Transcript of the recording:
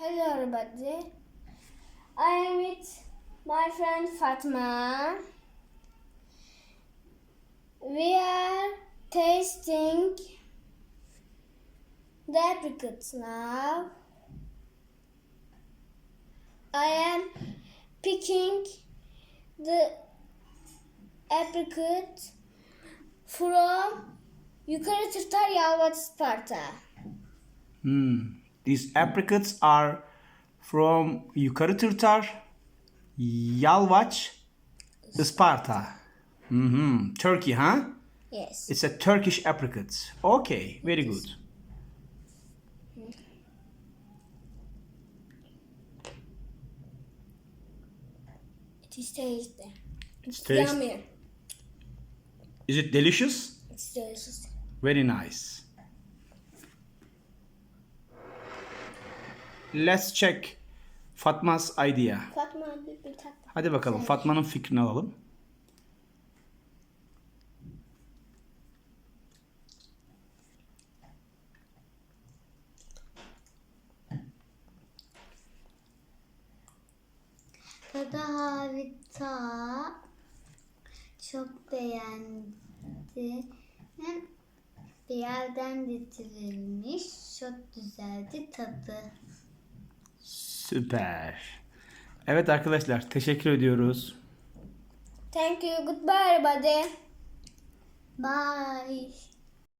Hello everybody. I am with my friend Fatma. We are tasting the apricots now. I am picking the apricot from Yukarı Tırtar Yalvaç Sparta. Hmm. These apricots are from Yukarı Tırtar, Yalvaç, Isparta. hmm Turkey, huh? Yes. It's a Turkish apricot. Okay, very good. It is tasty. It's taste. Yummy. Is it delicious? It's delicious. Very nice. Let's check Fatma's idea. Fatma bir, bir tat. Hadi bakalım Fatma'nın fikrini alalım. Tadı harika. Çok beğendim. Bir yerden getirilmiş. Çok güzeldi tadı. Süper. Evet arkadaşlar teşekkür ediyoruz. Thank you. Goodbye everybody. Bye.